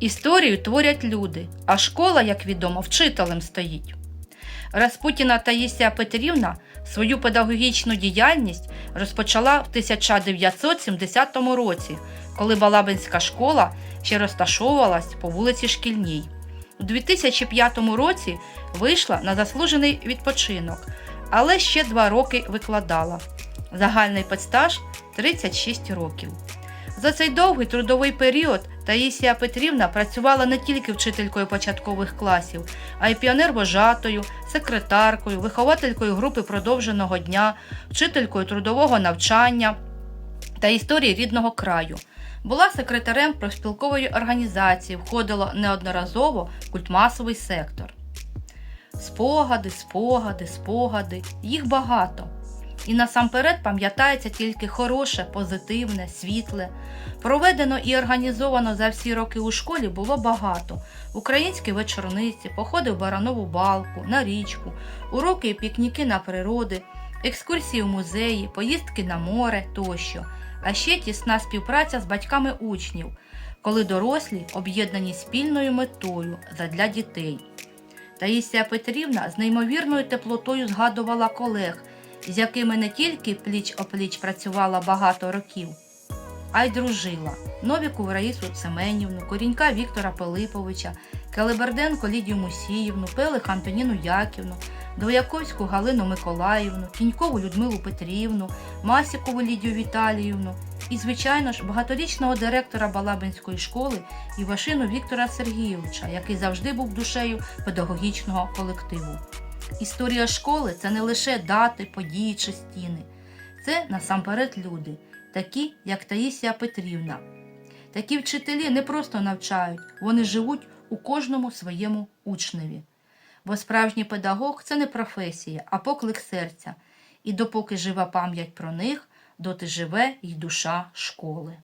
Історію творять люди, а школа, як відомо, вчителем стоїть. Распутіна Таїсія Петрівна свою педагогічну діяльність розпочала в 1970 році, коли Балабинська школа ще розташовувалась по вулиці Шкільній. У 2005 році вийшла на заслужений відпочинок, але ще два роки викладала. Загальний педстаж 36 років. За цей довгий трудовий період Таїсія Петрівна працювала не тільки вчителькою початкових класів, а й піонервожатою, секретаркою, вихователькою групи продовженого дня, вчителькою трудового навчання та історії рідного краю. Була секретарем профспілкової організації, входила неодноразово в культмасовий сектор. Спогади, спогади, спогади, їх багато. І насамперед пам'ятається тільки хороше, позитивне, світле. Проведено і організовано за всі роки у школі було багато: українські вечорниці, походи в Баранову балку, на річку, уроки і пікніки на природи, екскурсії в музеї, поїздки на море тощо, а ще тісна співпраця з батьками учнів, коли дорослі об'єднані спільною метою задля дітей. Таїсія Петрівна з неймовірною теплотою згадувала колег, з якими не тільки пліч опліч працювала багато років, а й дружила Новіку Раїсу Семенівну, Корінька Віктора Пилиповича, Келеберденко Лідію Мусіївну, Пелих Антоніну Яківну, Двояковську Галину Миколаївну, Кінькову Людмилу Петрівну, Масікову Лідію Віталіївну і, звичайно ж, багаторічного директора Балабинської школи Івашину Віктора Сергійовича, який завжди був душею педагогічного колективу. Історія школи це не лише дати, події чи стіни. Це насамперед люди, такі, як Таїсія Петрівна. Такі вчителі не просто навчають, вони живуть у кожному своєму учневі. Бо справжній педагог це не професія, а поклик серця. І допоки жива пам'ять про них, доти живе й душа школи.